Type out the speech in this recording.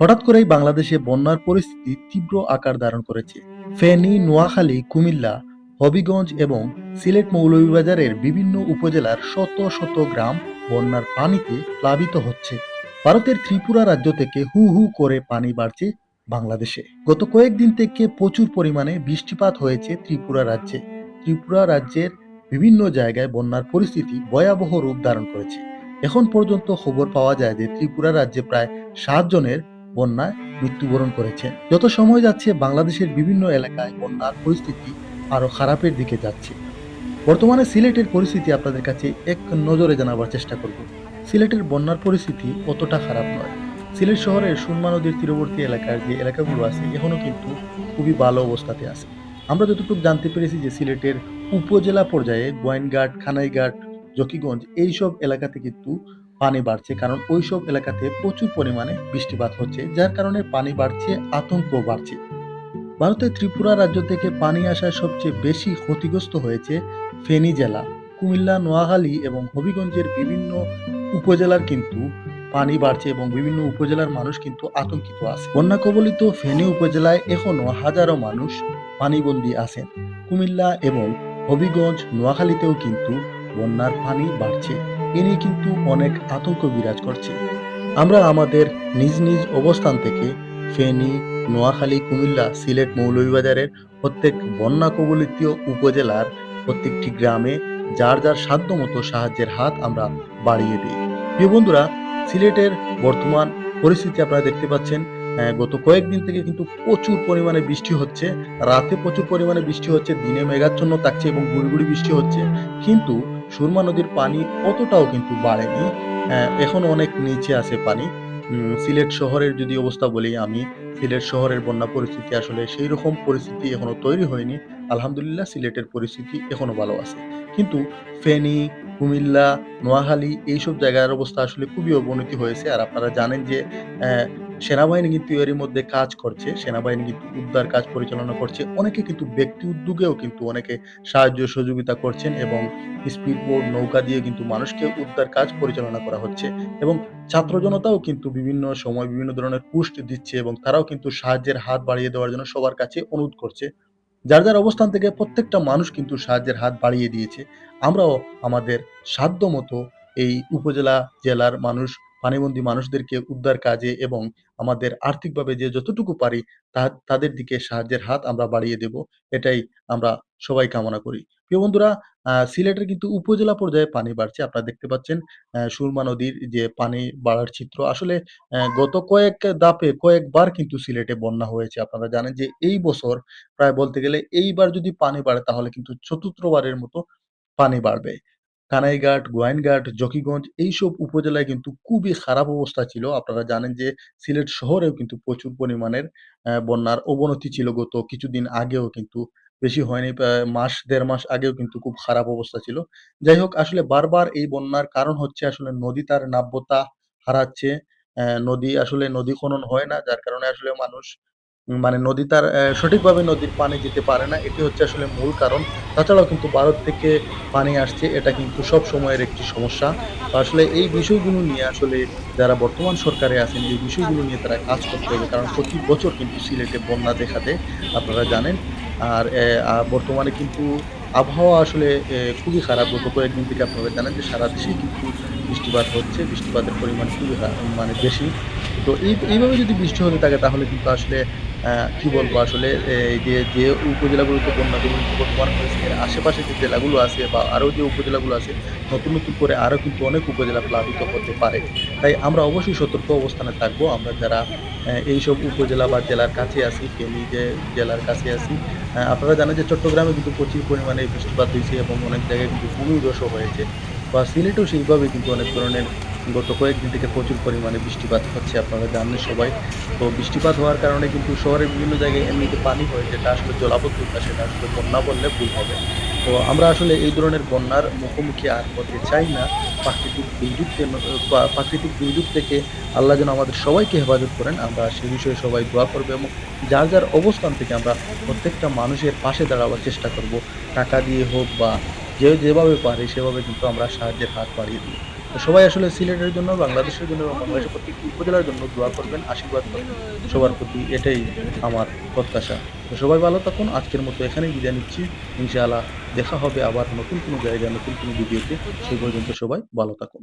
হঠাৎ করেই বাংলাদেশে বন্যার পরিস্থিতি তীব্র আকার ধারণ করেছে। ফেনী, নোয়াখালী, কুমিল্লা, হবিগঞ্জ এবং সিলেট মৌলভীবাজারের বিভিন্ন উপজেলার শত শত গ্রাম বন্যার পানিতে প্লাবিত হচ্ছে। ভারতের ত্রিপুরা রাজ্য থেকে হু হু করে পানি বাড়ছে বাংলাদেশে। গত কয়েকদিন থেকে প্রচুর পরিমাণে বৃষ্টিপাত হয়েছে ত্রিপুরা রাজ্যে। ত্রিপুরা রাজ্যের বিভিন্ন জায়গায় বন্যার পরিস্থিতি ভয়াবহ রূপ ধারণ করেছে। এখন পর্যন্ত খবর পাওয়া যায় যে ত্রিপুরা রাজ্যে প্রায় সাত জনের বন্যায় মৃত্যুবরণ করেছেন যত সময় যাচ্ছে, বাংলাদেশের বিভিন্ন এলাকায় বন্যার পরিস্থিতি আরও খারাপের দিকে যাচ্ছে। বর্তমানে সিলেটের পরিস্থিতি আপনাদের কাছে এক নজরে জানাবার চেষ্টা করব। সিলেটের বন্যার পরিস্থিতি অতটা খারাপ নয়। সিলেট শহরের সুরমা নদীর তীরবর্তী এলাকার যে এলাকাগুলো আছে এখনও কিন্তু খুবই ভালো অবস্থাতে আছে। আমরা যতটুকু জানতে পেরেছি যে সিলেটের উপজেলা পর্যায়ে গোয়েনঘাট খানাইঘাট, জকিগঞ্জ, এইসব এলাকাতে কিন্তু পানি বাড়ছে কারণ ওইসব এলাকাতে প্রচুর পরিমাণে বৃষ্টিপাত হচ্ছে, যার কারণে পানি বাড়ছে, আতঙ্ক বাড়ছে। ভারতের ত্রিপুরা রাজ্য থেকে পানি আসায় সবচেয়ে বেশি ক্ষতিগ্রস্ত হয়েছে ফেনী জেলা। কুমিল্লা, নোয়াখালী এবং হবিগঞ্জের বিভিন্ন উপজেলার কিন্তু পানি বাড়ছে এবং বিভিন্ন উপজেলার মানুষ কিন্তু আতঙ্কিত আছে। বন্যা কবলিত ফেনী উপজেলায় এখনও হাজারো মানুষ পানিবন্দী আছেন। কুমিল্লা এবং হবিগঞ্জ, নোয়াখালীতেও কিন্তু বন্যার পানি বাড়ছে। এ নিয়ে কিন্তু অনেক আতঙ্ক বিরাজ করছে। আমরা আমাদের নিজ নিজ অবস্থান থেকে ফেনী, নোয়াখালী, কুমিল্লা, সিলেট মৌলভীবাজারের প্রত্যেক বন্যা কবলিত উপজেলার প্রত্যেকটি গ্রামে যার যার সাধ্য মতো সাহায্যের হাত আমরা বাড়িয়ে দিই। প্রিয় বন্ধুরা, সিলেটের বর্তমান পরিস্থিতি আপনারা দেখতে পাচ্ছেন। গত কয়েকদিন থেকে কিন্তু প্রচুর পরিমাণে বৃষ্টি হচ্ছে। রাতে প্রচুর পরিমাণে বৃষ্টি হচ্ছে, দিনে মেঘাচ্ছন্ন থাকছে এবং গুড়ি বৃষ্টি হচ্ছে। কিন্তু সুরমা নদীর পানি অতটাও কিন্তু বাড়েনি। এখনও অনেক নিচে আছে পানি। সিলেট শহরের যদি অবস্থা বলি আমি, সিলেট শহরের বন্যা পরিস্থিতি আসলে সেই রকম পরিস্থিতি এখনও তৈরি হয়নি। আলহামদুলিল্লাহ, সিলেটের পরিস্থিতি এখনও ভালো আছে। কিন্তু ফেনী, কুমিল্লা, নোয়াখালী এইসব জায়গার অবস্থা আসলে খুবই অবনতি হয়েছে। আর আপনারা জানেন যে সেনাবাহিনী কিন্তু এরই মধ্যে কাজ করছে, সেনাবাহিনী কিন্তু উদ্ধার কাজ পরিচালনা করছে। অনেকে কিন্তু ব্যক্তি উদ্যোগেও কিন্তু অনেকে সাহায্য সহযোগিতা করছেন এবং স্পিড বোট নৌকা দিয়ে কিন্তু মানুষকে উদ্ধার কাজ পরিচালনা করা হচ্ছে এবং ছাত্র জনতাও কিন্তু বিভিন্ন সময় বিভিন্ন ধরনের পুষ্ট দিচ্ছে এবং তারাও কিন্তু সাহায্যের হাত বাড়িয়ে দেওয়ার জন্য সবার কাছে অনুরোধ করছে। যার যার অবস্থান থেকে প্রত্যেকটা মানুষ কিন্তু সাহায্যের হাত বাড়িয়ে দিয়েছে। আমরাও আমাদের সাধ্য মতো এই উপজেলা, জেলার মানুষ পানিবন্দী মানুষদেরকে উদ্ধার কাজে এবং আমাদের আর্থিকভাবে যে যতটুকু পারি তা, তাদের দিকে সাহায্যের হাত আমরা বাড়িয়ে দেব, এটাই আমরা সবাই কামনা করি। প্রিয় বন্ধুরা সিলেটের কিন্তু উপজেলা পর্যায়ে পানি বাড়ছে, আপনারা দেখতে পাচ্ছেন সুরমা নদীর যে পানি বাড়ার চিত্র। আসলে গত কয়েক দাপে কয়েকবার কিন্তু সিলেটে বন্যা হয়েছে। আপনারা জানেন যে এই বছর প্রায় বলতে গেলে এইবার যদি পানি বাড়ে তাহলে কিন্তু চতুর্থবারের মতো পানি বাড়বে। কানাইঘাট, গোয়াইনঘাট, জকিগঞ্জ এইসব উপজেলায় কিন্তু খুবই খারাপ অবস্থা ছিল। আপনারা জানেন যে সিলেট শহরেও কিন্তু প্রচুর পরিমাণের বন্যার অবনতি ছিল গত কিছুদিন আগেও কিন্তু। বেশি হয়নি মাস, দেড় মাস আগেও কিন্তু খুব খারাপ অবস্থা ছিল। যাই হোক, আসলে বারবার এই বন্যার কারণ হচ্ছে আসলে নদী তার নাব্যতা হারাচ্ছে। নদী আসলে নদী খনন হয় না, যার কারণে আসলে মানুষ মানে নদী তার সঠিকভাবে নদীর পানি যেতে পারে না, এটি হচ্ছে আসলে মূল কারণ। তাছাড়াও কিন্তু ভারত থেকে পানি আসছে, এটা কিন্তু সব সময়ের একটি সমস্যা। আসলে এই বিষয়গুলো নিয়ে আসলে যারা বর্তমান সরকারে আছেন, এই বিষয়গুলো নিয়ে তারা কাজ করতে হবে, কারণ প্রতি বছর কিন্তু সিলেটে বন্যা দেখা দেয় আপনারা জানেন। আর বর্তমানে কিন্তু আবহাওয়া আসলে খুবই খারাপ। গত কয়েকদিন থেকে আপনারা জানেন যে সারা দেশেই কিন্তু বৃষ্টিপাত হচ্ছে, বৃষ্টিপাতের পরিমাণ খুবই মানে বেশি। তো এই, এইভাবে যদি বৃষ্টি হতে থাকে, তাহলে কিন্তু আসলে কি বলব আসলে, এই যে যে উপজেলাগুলোতে বন্যা দুর্নীতি বর্তমান হয়েছে, এর আশেপাশে যে জেলাগুলো আছে বা আরও যে উপজেলাগুলো আছে, নতুন নতুন করে আরও কিন্তু অনেক উপজেলা প্লাবিত হতে পারে। তাই আমরা অবশ্যই সতর্ক অবস্থানে থাকব। আমরা যারা এইসব উপজেলা বা জেলার কাছে আছি, ফেনী যে জেলার কাছে আছি আপনারা জানেন যে চট্টগ্রামে কিন্তু প্রচুর পরিমাণে বৃষ্টিপাত হয়েছে এবং অনেক জায়গায় কিন্তু ভূমিধসও হয়েছে। বা সিলেটেও সেইভাবে কিন্তু অনেক ধরনের গত কয়েকদিন থেকে প্রচুর পরিমাণে বৃষ্টিপাত হচ্ছে আপনারা জানেন সবাই। তো বৃষ্টিপাত হওয়ার কারণে কিন্তু শহরের বিভিন্ন জায়গায় এমনিতে পানি হয়, যেটা আসলে জলাবদ্ধতা, সেটা আসলে বন্যা বললে ভুল হবে। তো আমরা আসলে এই ধরনের বন্যার মুখোমুখি আর হতে চাই না। প্রাকৃতিক দুর্যোগ প্রাকৃতিক দুর্যোগ থেকে আল্লাহ যেন আমাদের সবাইকে হেফাজত করেন। আমরা সে বিষয়ে সবাই দোয়া করব এবং যার যার অবস্থান থেকে আমরা প্রত্যেকটা মানুষের পাশে দাঁড়াবার চেষ্টা করব। টাকা দিয়ে হোক বা যে যেভাবে পারি, সেভাবে কিন্তু আমরা সাহায্যের হাত বাড়িয়ে দিই সবাই আসলে সিলেটের জন্য, বাংলাদেশের জন্য এবং বাংলাদেশের প্রত্যেকটি উপজেলার জন্য দোয়া করবেন, আশীর্বাদ করবেন। সবার প্রতি এটাই আমার প্রত্যাশা। তো সবাই ভালো থাকুন, আজকের মতো এখানেই বিদায় নিচ্ছি। ইনশাআল্লাহ দেখা হবে আবার নতুন কোনো জায়গায়, নতুন কোনো ভিডিওতে। সেই পর্যন্ত সবাই ভালো থাকুন।